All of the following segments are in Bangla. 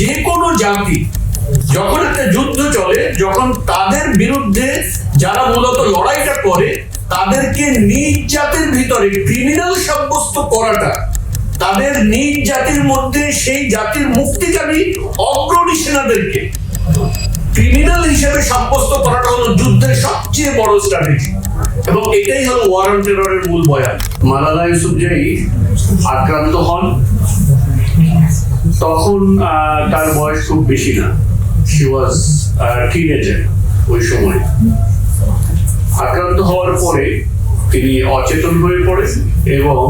যে কোনো জাতি, যখন একটা যুদ্ধ চলে, যখন তাদের বিরুদ্ধে যারা মূলত লড়াইটা করে, তাদেরকে নিজ জাতির ভিতরে ক্রিমিনাল সাব্যস্ত করাটা, তাদের নিজ জাতির মধ্যে সেই জাতির মুক্তিকামী অগ্রণী সেনাদেরকে ক্রিমিনাল হিসেবে সাব্যস্ত করাটা হলো যুদ্ধের সবচেয়ে বড় স্ট্র্যাটেজি এবং এটাই হলো ওয়ার অন টেররের মূল বয়ান। মালালা ইউসুফজাই আক্রান্ত হন তখন তার বয়স খুব বেশি না। শি ওয়াজ টিনেজার ওই সময়। আক্রান্ত হওয়ার পরে তিনি অচেতন হয়ে পড়েন এবং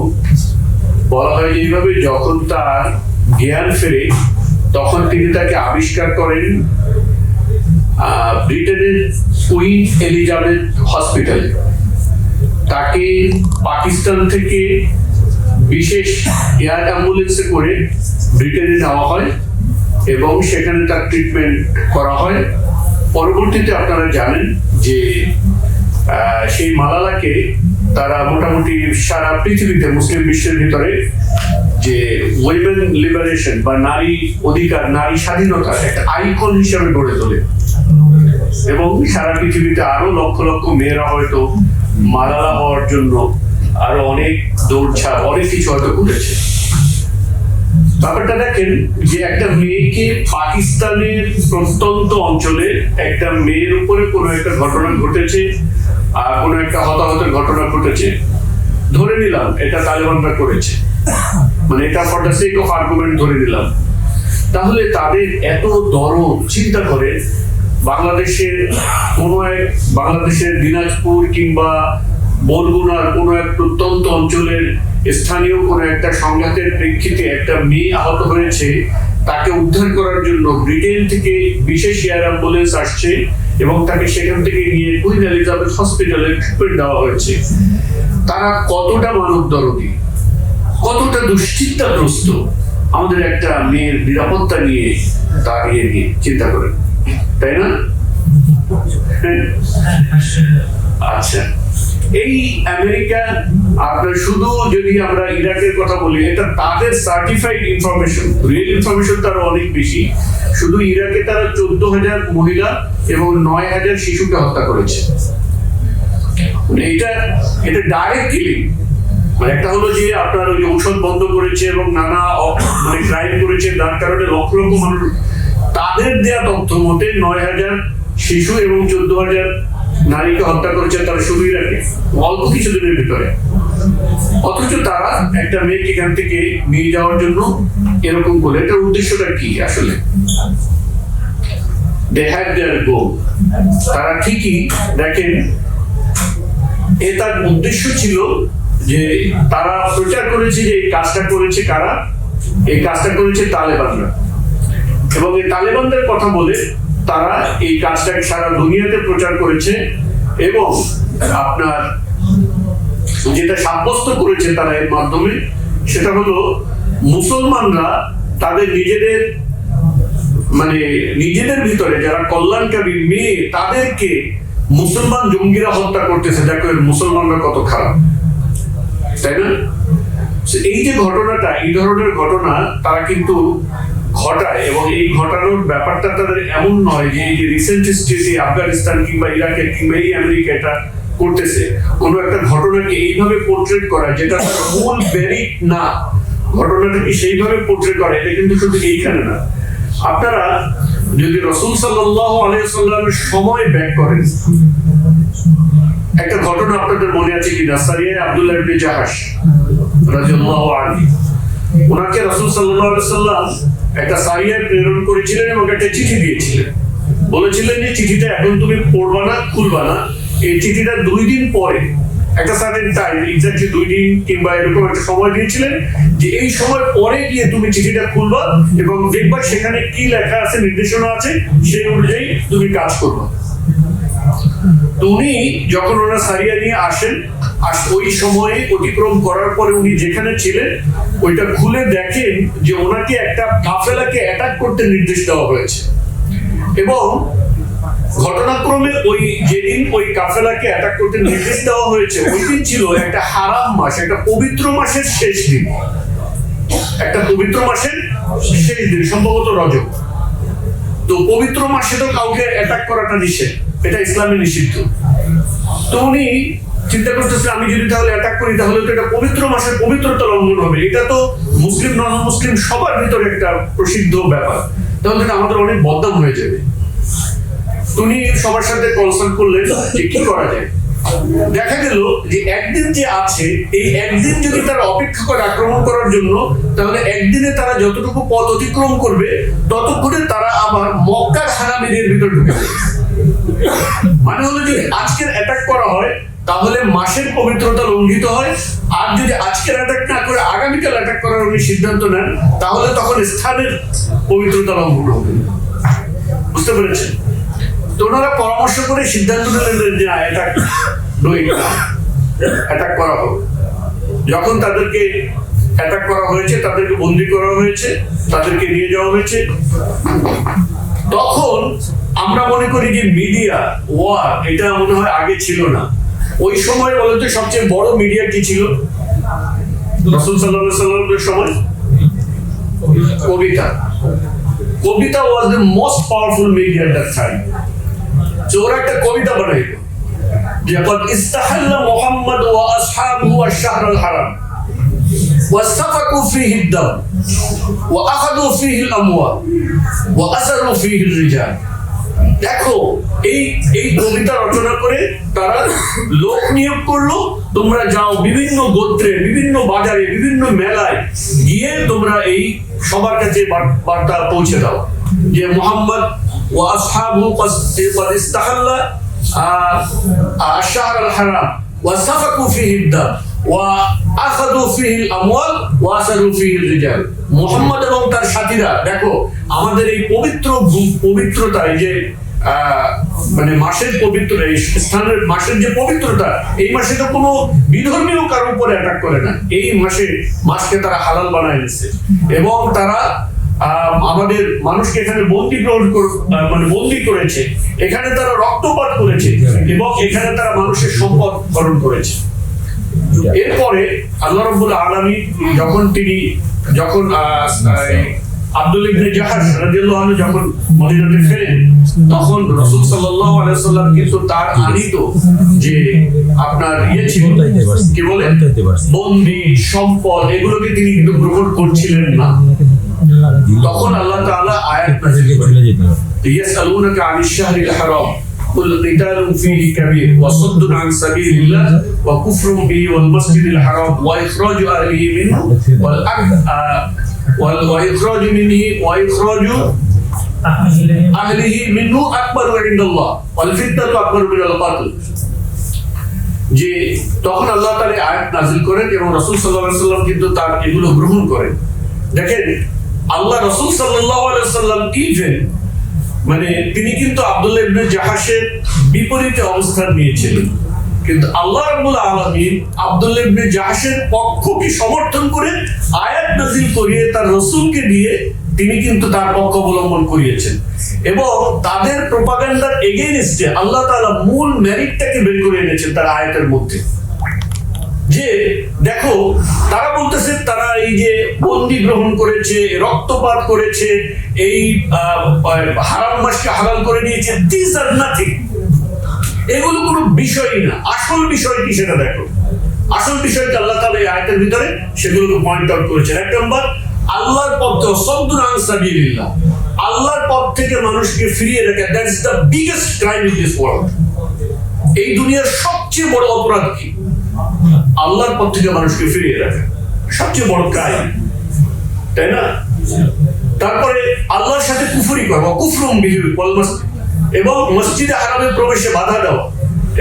বলা হয় যে এইভাবে যখন তার জ্ঞান ফেরে, তখন তিনি তাকে আবিষ্কার করেন ব্রিটেনের কুইন এলিজাবেথ হসপিটালে। তাকে পাকিস্তান থেকে বিশেষ এয়ার অ্যাম্বুলেন্সে করে ব্রিটেনে নেওয়া হয় এবং সেখানে তার ট্রিটমেন্ট করা হয়। পরবর্তীতে আপনারা জানেন যে সেই মালালাকে তারা মোটামুটি সারা পৃথিবীতে, মুসলিম বিশ্বের ভিতরে যে উইমেন লিবারেশন বা নারী অধিকার, নারী স্বাধীনতার একটা আইকন হিসেবে গড়ে তোলে। এবং সারা পৃথিবীতে আরও লক্ষ লক্ষ মেয়েরা হয়তো মালালা হওয়ার জন্য আরও অনেক দৌড়ঝাঁপ অনেক কিছু হয়তো করেছে ব্যাপারটা দেখেন যে একটা মেয়েকে পাকিস্তানের প্রত্যন্ত অঞ্চলে একটা মেয়ের উপরে একটা ঘটনা ঘটেছে আর একটা হতাহতের ঘটনা ঘটেছে, ধরে নিলাম এটা তালেবানরা করেছে। মানে এটা ফর আর্গুমেন্ট ধরে নিলাম। তাহলে তাদের এত দরদ, চিন্তা করে বাংলাদেশের কোনো এক, বাংলাদেশের দিনাজপুর কিংবা বরগুনার কোনো এক প্রত্যন্ত অঞ্চলের স্থানীয় কোনো একটা সংঘাতের প্রেক্ষিতে একটা মেয়ে আহত হয়েছে, তাকে উদ্ধার করার জন্য ব্রিটেন থেকে বিশেষ এয়ার অ্যাম্বুলেন্স আসছে এবং তাকে সেখান থেকে নিয়ে কুইন এলিজাবেথ হসপিটালে ট্রিটমেন্ট দেওয়া হয়েছে। তারা কতটা মানব দরদী কতটা দুশ্চিন্তাগ্রস্ত, আমাদের একটা মেয়ের নিরাপত্তা নিয়ে দাঁড়িয়ে নিয়ে চিন্তা করেন। তাই না? হ্যাঁ। আচ্ছা। এই আমেরিকা আপনার শুধু যদি আমরা ইরাকের কথা বলি, এটা তাদের সার্টিফাইড ইনফরমেশন রিয়েল ইনফরমেশন তারা অনেক বেশি। শুধু ইরাকে তারা চোদ্দ হাজার মহিলা এবং নয় হাজার শিশুকে হত্যা করেছে। মানে এটা এটা ডাইরেক্ট কিলিং মানে একটা হলো যে আপনার ওই ঔষধ বন্ধ করেছে এবং নানা মানে ক্রাইম করেছে, যার কারণে লক্ষ লক্ষ মানুষ, তাদের দেয়া তথ্য মতে নয় হাজার শিশু এবং চোদ্দ হাজার নারীকে হত্যা করেছে তারা শুধু ইরাকে অল্প কিছুদিনের ভিতরে। অথচ তারা একটা মেয়েকে এখান থেকে নিয়ে যাওয়ার জন্য এরকম করে। এটার উদ্দেশ্যটা কি আসলে? তারা ঠিকই দেখেন, এ তার উদ্দেশ্য ছিল যে তারা প্রচার করেছে যে এই কাজটা করেছে কারা? এই কাজটা করেছে তালেবানরা। এবং এই তালেবানদের কথা বলে তারা এই কাজটাকে সারা দুনিয়াতে প্রচার করেছে এবং আপনার যেটা সাব্যস্ত করেছে তারা এর মাধ্যমে, সেটা হলো মুসলমানরা তাদের নিজেদের মানে নিজেদের ভিতরে যারা কল্যাণকারী মেয়ে, তাদেরকে মুসলমান জঙ্গিরা হত্যা করতেছে। দেখো এর মুসলমানরা কত খারাপ। তাই না? এই যে ঘটনাটা, এই ধরনের ঘটনা, তারা কিন্তু ঘটায় এবং এই ঘটানোর ব্যাপারটা তাদের এমন নয় যে এই যে রিসেন্ট হিস্ট্রি আফগানিস্তান কিংবা ইরাকের কিংবা এই আমেরিকা এটা করতেছে, কোনো একটা ঘটনাকে এইভাবে পোর্ট্রেট করা যেটা মূল বেরিক না। ঘটনাটাকে সেইভাবে পোর্ট্রেট করা, এটা কিন্তু শুধু এইখানে না। আপনারা যদি রসুল সাল্লাহ আলাইসাল্লামের সময় ব্যাক করেন, একটা ঘটনা আপনাদের মনে আছে কিনা? সারিয়া আব্দুল্লাহ ইবনে জাহাশ রাদিয়াল্লাহু আনহু, ওনাকে রাসূল সাল্লাল্লাহু আলাইহি সাল্লাম একটা সারিয়ায় প্রেরণ করেছিলেন এবং একটা চিঠি দিয়েছিলেন। বলেছিলেন যে, চিঠিটা এখন তুমি পড়বা না, খুলবা না। এই চিঠিটা দুই দিন পরে, একটা সার্টেন টাইম এক্স্যাক্টলি দুই দিন কিংবা এরকম একটা সময় দিয়েছিলেন যে, এই সময় পরে গিয়ে তুমি চিঠিটা খুলবা এবং দেখবা সেখানে কি লেখা আছে, নির্দেশনা আছে, সেই অনুযায়ী তুমি কাজ করবা। উনি যখন ওনার সারিয়া নিয়ে আসেন আর ওই সময়ে অতিক্রম করার পরে উনি যেখানে ছিলেন, ওইটা খুলে দেখেন যে ওনাকে একটা কাফেলাকে অ্যাটাক করতে নির্দেশ দেওয়া হয়েছে। এবং ঘটনাক্রমে ওই যেদিন ওই কাফেলাকে অ্যাটাক করতে নির্দেশ দেওয়া হয়েছে, ওই দিন ছিল একটা হারাম মাস, একটা পবিত্র মাসের শেষ দিন। একটা পবিত্র মাসের শেষ দিন, সম্ভবত রজব। তো পবিত্র মাসে তো কাউকে অ্যাটাক করাটা নিষেধ, এটা ইসলামে নিষিদ্ধ। তো উনি চিন্তা করতেছে, আমি যদি তাহলে অ্যাটাক করি, তাহলে তো এটা পবিত্র মাসের পবিত্রতা লঙ্ঘন হবে। এটা তো মুসলিম নন মুসলিম সবার ভিতরে একটা প্রসিদ্ধ ব্যাপার। তাহলে আমাদের অনেক বদনাম হয়ে যাবে। উনি সবার সাথে কনসাল্ট করলেন যে কি করা যায়। দেখা গেল যে একদিন যে আছে, এই একদিন যদি তারা অপেক্ষা করে আক্রমণ করার জন্য, তাহলে একদিনে তারা যতটুকু পথ অতিক্রম করবে, ততক্ষণে তারা আবার মক্কার হারামিদের ভিতর ঢুকে মানে হলো যদি আজকের অ্যাটাক করা হয় তাহলে মাসের পবিত্রতা লঙ্ঘিত হয়। আর যদি আজকের অ্যাটাক না করে, আগামীকাল অ্যাটাক করার উনি সিদ্ধান্ত নেন, তাহলে তখন স্থানের পবিত্রতা লঙ্ঘন হবে। বুঝতে পেরেছেন? তো ওনারা পরামর্শ করে সিদ্ধান্ত নিলেন যে অ্যাটাক অ্যাটাক করা হোক। যখন তাদেরকে অ্যাটাক করা হয়েছে, তাদেরকে বন্দি করা হয়েছে, তাদেরকে নিয়ে যাওয়া হয়েছে। তখন আমরা মনে করি যে, মিডিয়া ওয়ার এটা মনে হয় আগে ছিল না। ওই সময় বলতে সবচেয়ে বড় মিডিয়া কি ছিল রসুল সাল্লাহ সাল্লামের সময় কবিতা কবিতা was the most powerful media that time তো ওরা একটা কবিতা বানাইলো যে قد استحل محمد واصحابه الشهر الحرام وسفكوا فيه الدم واخذوا فيه الاموال واسروا فيه الرجال দেখো, এই এই কবিতা রচনা করে তারা লোক নিয়োগ করল, তোমরা যাও বিভিন্ন গোত্রে, বিভিন্ন বাজারে, বিভিন্ন মেলায় গিয়ে তোমরা এই সবার কাছে বার্তা পৌঁছে দাও। যে মোহাম্মদ ও ইস্তাহাল্লা আশার হারাম, ওয়া ফিহিদ্দা ওয়া আখাদু ফিহিল আমওয়াল, ওয়া আসারু ফিহিল রিজাল। মোহাম্মদ এবং তার সাথীরা দেখো আমাদের এই পবিত্র পবিত্রতা এই যে মানে মাসের পবিত্র এই স্থানের মাসের যে পবিত্রতা এই মাসে তো কোনো বিধর্মীয় কারোর উপরে অ্যাটাক করে না। এই মাসে মাসকে তারা হালাল বানায় নিচ্ছে। এবং তারা আহ, আমাদের মানুষকে এখানে বন্দি গ্রহণ মানে বন্দি করেছে। এখানে তারা রক্তপাত করেছে। এবং এখানে তারা মানুষের সম্পদ হরণ করেছে। এরপরে আল্লাহ রব্বুল আলমী যখন তিনি যখন আব্দুল ইবনে জাহাজ আনহু যখন মদিনাতে ফেরেন তখন রাসূল সাল্লাল্লাহু আলাইহি সাল্লাম কিন্তু তার আনিত যে আপনার ইয়ে ছিল কি বলে? বন্দি সম্পদ এগুলোকে তিনি কিন্তু গ্রহণ করছিলেন না। তখন আল্লাহ তাআলা আয়াত নাযিল আনিশ শাহরিল হারাম। قل قتال فيه كبير وصد عن سبيل الله وكفر به والمسجد الحرام وإخراج أهله منه والأك- آه، وال- وإخراج منه وإخراج أهله منه أكبر عند الله والفتنة أكبر من القتل যে তখন আল্লাহ তাআলা এই আয়াত নাযিল করেন এবং রাসূল সাল্লাল্লাহু আলাইহি সাল্লাম কিন্তু তার এগুলো গ্রহণ করেন দেখেন আল্লাহ রাসূল সাল্লাল্লাহু আলাইহি সাল্লাম ইভেন মানে তিনি কিন্তু আব্দুল্লাহ ইবনে জাহাসের বিপরীতে অবস্থান নিয়েছিলেন। কিন্তু আল্লাহ রাব্বুল আলামিন আব্দুল্লাহ ইবনে জাহাসের পক্ষকে সমর্থন করে আয়াত নাযিল করিয়ে তার রাসূলকে দিয়ে তিনি কিন্তু তার পক্ষ অবলম্বন করিয়েছেন। এবং তাদের প্রোপাগান্ডার এগেইনস্টে আল্লাহ তাআলা মূল মেরিটটাকে বের করে এনেছেন তার আয়াতের মধ্যে। যে, দেখো, তারা বলতেছে তারা এই যে বন্দি গ্রহণ করেছে, রক্তপাত করেছে, এই হারাম মাসকে হালাল করে নিয়েছে দিস আর নাথিং এগুলো কোনো বিষয়ই না। আসল বিষয় কি সেটা দেখো। আসল বিষয়টা আল্লাহ তাআলা এই আয়াতের ভিতরে? সেগুলোকে পয়েন্ট আউট করেছেন। এক নম্বর, আল্লাহর পথ সদ্দুর আনসাবিলিল্লাহ আল্লাহর পথ থেকে মানুষকে ফিরিয়ে রাখা that the biggest crime in this world এই দুনিয়ার সবচেয়ে বড় অপরাধ কি? আল্লাহর পথ থেকে মানুষকে ফিরিয়ে রাখা সবচেয়ে বড় ক্রাইম তাই না? তারপরে আল্লাহর সাথে কুফরি করা কুফরুম এবং মসজিদে হারামে প্রবেশে বাধা দেওয়া,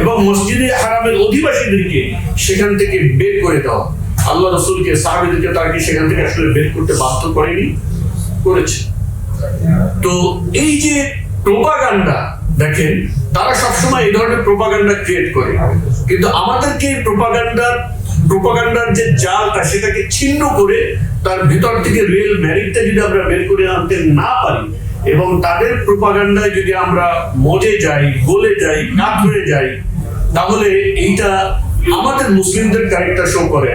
এবং মসজিদে হারামের অধিবাসীদেরকে সেখান থেকে বের করে দেওয়া। আল্লাহ রসুলকে, সাহাবিদেরকে তাকে সেখান থেকে আসলে বের করতে বাধ্য করেনি, করেছে। তো এই যে প্রোপাগান্ডা দেখেন, তারা সবসময় এই ধরনের প্রোপাগান্ডা ক্রিয়েট করে। কিন্তু আমাদেরকে এই প্রোপাগান্ডার প্রোপাগান্ডার যে জালটা, সেটাকে ছিন্ন করে তার ভিতর থেকে রিয়েল ম্যারিটটা যদি আমরা বের করে আনতে না পারি, এবং তাদের প্রোপাগান্ডায় যদি আমরা মজে যাই, গলে যাই, কাতরে যাই, তাহলে এইটা আমাদের মুসলিমদের ক্যারেক্টার শো করে।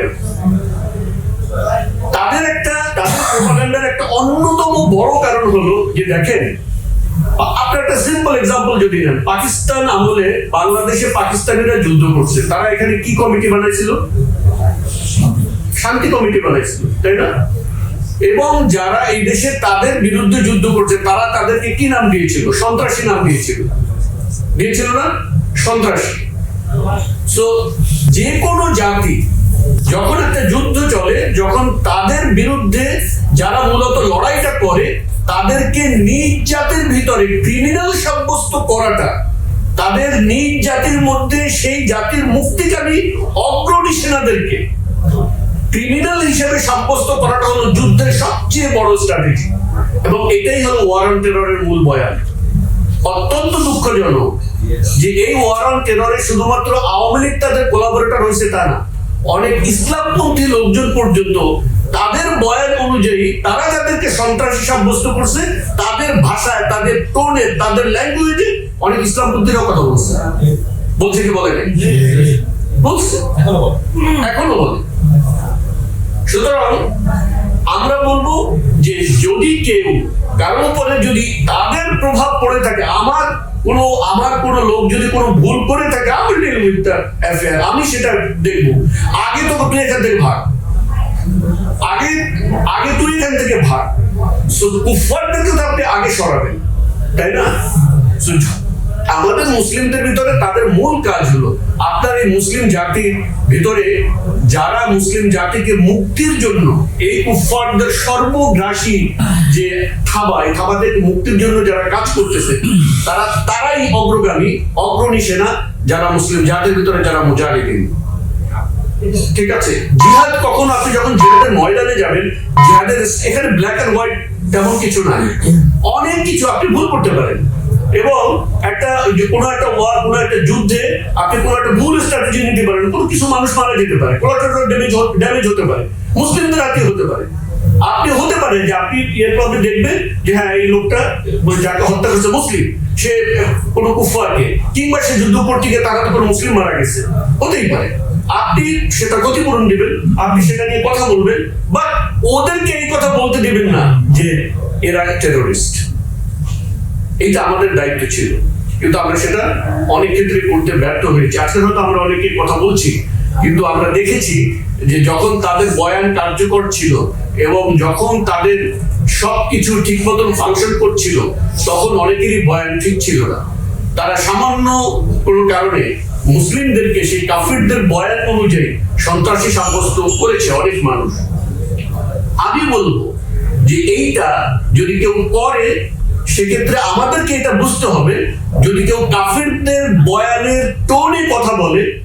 তাদের একটা, তাদের প্রোপাগান্ডার একটা অন্যতম বড় কারণ হলো যে দেখেন আপনার একটা সিম্পল এক্সাম্পল যদি নেন, পাকিস্তান আমলে বাংলাদেশে পাকিস্তানিরা যুদ্ধ করছে। তারা এখানে কি কমিটি বানাইছিল? শান্তি কমিটি বানাইছিল, তাই না? এবং যারা এই দেশে তাদের বিরুদ্ধে যুদ্ধ করছে, তারা তাদেরকে কি নাম দিয়েছিল? সন্ত্রাসী নাম দিয়েছিল। দিয়েছিল না? সন্ত্রাসী। সো যে কোনো জাতি, যখন একটা যুদ্ধ চলে, যখন তাদের বিরুদ্ধে যারা মূলত লড়াইটা করে তাদেরকে নিজ জাতির ভিতরে ক্রিমিনাল সাব্যস্ত করাটা, তাদের নিজ জাতির মধ্যে সেই জাতির মুক্তিকামী অগ্রণী সেনাদেরকে ক্রিমিনাল হিসেবে সাব্যস্ত করাটা হলো যুদ্ধের সবচেয়ে বড় স্ট্র্যাটেজি এবং এটাই হলো ওয়ার অন টেররের মূল বয়ান। অত্যন্ত দুঃখজনক যে এই ওয়ার অন টেররে শুধুমাত্র আওয়ামী লীগ তাদের কোলাবোরেটর হয়েছে তা না, অনেক ইসলামপন্থী লোকজন পর্যন্ত তাদের বয়ান অনুযায়ী তারা যাদেরকে সন্ত্রাসী সাব্যস্ত করছে তাদের ভাষায় তাদের টোনে তাদের ল্যাঙ্গুয়েজে অনেক ইসলামপন্থীরাও কথা বলছে। বলছে কি বলে বলছে? এখনও বলে। সুতরাং আমরা বলব যে যদি কেউ কারোর উপরে যদি তাদের প্রভাব পড়ে থাকে আমার কোনো আমার কোনো লোক যদি কোনো ভুল করে থাকে আমি ডিল উইথ দ্য অ্যাফেয়ার আমি সেটা দেখব। আগে তো তুই এখান থেকে ভাগ। আগে আগে তুই এখান থেকে ভাগ। সো কুফারদেরকে তো আপনি আগে সরাবেন, তাই না? আমাদের মুসলিমদের ভিতরে তাদের মূল কাজ হলো, আপনার এই মুসলিম জাতির ভিতরে যারা মুসলিম জাতিকে মুক্তির জন্য এই কুফারদের সর্বগ্রাসী যে থাবা, এই থাবা থেকে মুক্তির জন্য যারা কাজ করতেছে, তারা, তারাই অগ্রগামী, অগ্রণী সেনা যারা মুসলিম জাতির ভিতরে যারা মুজাহিদিন। ঠিক আছে। জিহাদ কখন আপনি যখন জিহাদের ময়দানে যাবেন, জিহাদের এখানে ব্ল্যাক এন্ড হোয়াইট তেমন কিছু নাই। অনেক কিছু আপনি ভুল করতে পারেন। এবং একটা কোনো একটা ওয়ার কোনো একটা যুদ্ধে আপনি কোনো একটা ভুল স্ট্র্যাটেজি নিতে পারেন। কোনো কিছু মানুষ মারা যেতে পারে। কোলাটারাল ড্যামেজ ড্যামেজ হতে পারে। মুসলিমদের হাতে হতে পারে। আপনি হতে পারে যে আপনি এরপর আপনি দেখবেন যে হ্যাঁ এই লোকটা যাকে হত্যা করেছে মুসলিম, সে কোনো কুফারকে কিংবা সে যুদ্ধ করতে গিয়ে তারা তো কোনো মুসলিম মারা গেছে। হতেই পারে। আপনি সেটা ক্ষতিপূরণ দিবেন, আপনি সেটা নিয়ে কথা বলবেন বাট ওদেরকে এই কথা বলতে দিবেন না যে এরা টেরোরিস্ট এইটা আমাদের দায়িত্ব ছিল। কিন্তু আমরা সেটা অনেক ক্ষেত্রে করতে ব্যর্থ হয়েছি। আজকে হয়তো আমরা অনেকে কথা বলছি, কিন্তু আমরা দেখেছি যে যখন তাদের বয়ান কার্যকর ছিল এবং যখন তাদের সবকিছু ঠিক মতন ফাংশন করছিল, তখন অনেকেরই বয়ান ঠিক ছিল না। তারা সামান্য কোনো কারণে মুসলিমদেরকে সেই কাফিরদের বয়ান অনুযায়ী সন্ত্রাসী সাব্যস্ত করেছে অনেক মানুষ। আমি বলব যে এইটা যদি কেউ করে সেক্ষেত্রে আমাদেরকে এটা বুঝতে হবে। যদি কেউ কাফিরদের বয়ানের টোনে কথা বলে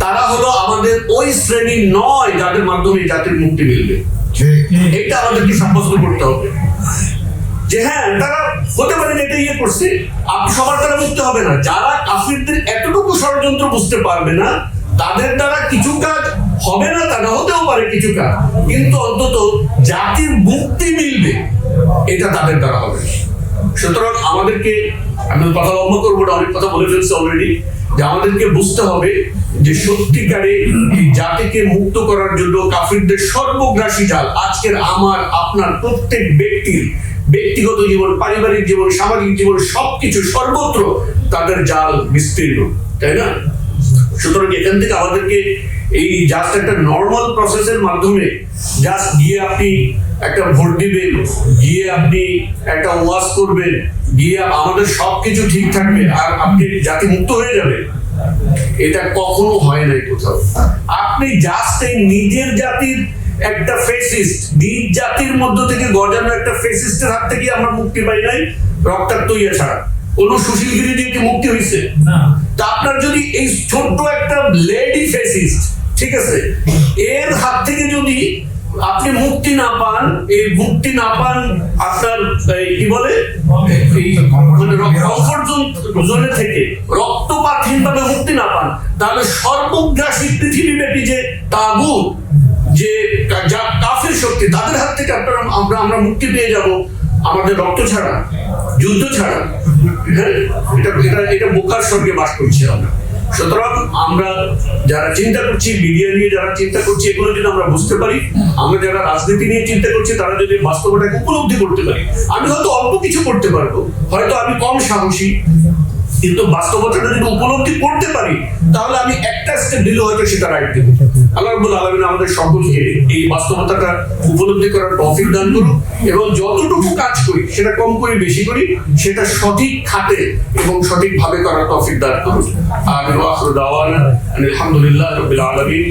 তারা হলো আমাদের ওই শ্রেণি নয় যাদের মাধ্যমে জাতির মুক্তি মিলবে। এটা আমাদেরকে সাব্যস্ত করতে হবে। যে হ্যাঁ তারা হতে পারে যে এটা ইয়ে করছে, আপনি সবার দ্বারা বুঝতে হবে না। যারা কাফিরদের এতটুকু ষড়যন্ত্র বুঝতে পারবে না, তাদের দ্বারা কিছু কাজ হবে না, তা না হতেও পারে কিছু কাজ। কিন্তু অন্তত জাতির মুক্তি মিলবে, এটা তাদের দ্বারা হবে। সুতরাং আমাদেরকে, আমি কথা লম্বা করব না, অনেক কথা বলে ফেলছি অলরেডি যে আমাদেরকে বুঝতে হবে যে সত্যিকারে জাতিকে মুক্ত করার জন্য কাফিরদের সর্বগ্রাসী জাল, আজকের আমার, আপনার প্রত্যেক ব্যক্তির ব্যক্তিগত জীবন, পারিবারিক জীবন, সামাজিক জীবন, সবকিছু সর্বত্র তাদের জাল বিস্তীর্ণ, তাই না? সুতরাং এখান থেকে আমাদেরকে এই জাস্ট একটা নর্মাল প্রসেসের মাধ্যমে জাস্ট গিয়ে আপনি একটা ভোট দিবেন, গিয়ে আপনি একটা ওয়াজ করবেন, গিয়ে আমাদের সবকিছু ঠিক থাকবে আর আপনি জাতি মুক্ত হয়ে যাবে এটা কখনো হয় নাই কোথাও। আপনি জাস্ট এই নিজের জাতির একটা ফেসিস্ট নিজ জাতির মধ্য থেকে গজানো একটা ফেসিস্টের হাত থেকে আমরা মুক্তি পাই নাই রক্তাক্ত ইয়ে ছাড়া। কোন সুশীলগিরি দিয়ে কি মুক্তি হয়েছে তা আপনার যদি এই ছোট্ট একটা লেডি ফেসিস্ট ঠিক আছে এর হাত থেকে যদি আপনি মুক্তি না পান এই মুক্তি না পান আপনার কি বলে? মানে জোনে থেকে। রক্তপাতহীন ভাবে মুক্তি না পান তাহলে সর্বগ্রাসী পৃথিবীব্যাপী যে তাগুত যে যা কাফের শক্তি, তাদের হাত থেকে আপনারা আমরা আমরা মুক্তি পেয়ে যাব। আমাদের রক্ত ছাড়া, যুদ্ধ ছাড়া। হ্যাঁ? এটা এটা এটা বোকার স্বর্গে বাস করছি আমরা। সুতরাং আমরা যারা চিন্তা করছি, মিডিয়া নিয়ে যারা চিন্তা করছি, এগুলো যদি আমরা বুঝতে পারি, আমরা যারা রাজনীতি নিয়ে চিন্তা করছি, তারা যদি বাস্তবতাকে উপলব্ধি করতে পারি, আমি হয়তো অল্প কিছু করতে পারব, হয়তো আমি কম সাহসী, কিন্তু বাস্তবতাটা যদি উপলব্ধি করতে পারি, তাহলে আমি একটা স্টেপ দিলে হয়তো সেটা রাইট দেবো। আল্লাহ রাব্বুল আলমিন আমাদের সকলকে এই বাস্তবতাটা উপলব্ধি করার টফিক দান করুক এবং যতটুকু কাজ করি, সেটা কম করি, বেশি করি, সেটা সঠিক খাতে এবং সঠিকভাবে করার টফিক দান করুক আর আলহামদুলিল্লাহ রবিল আলামিন।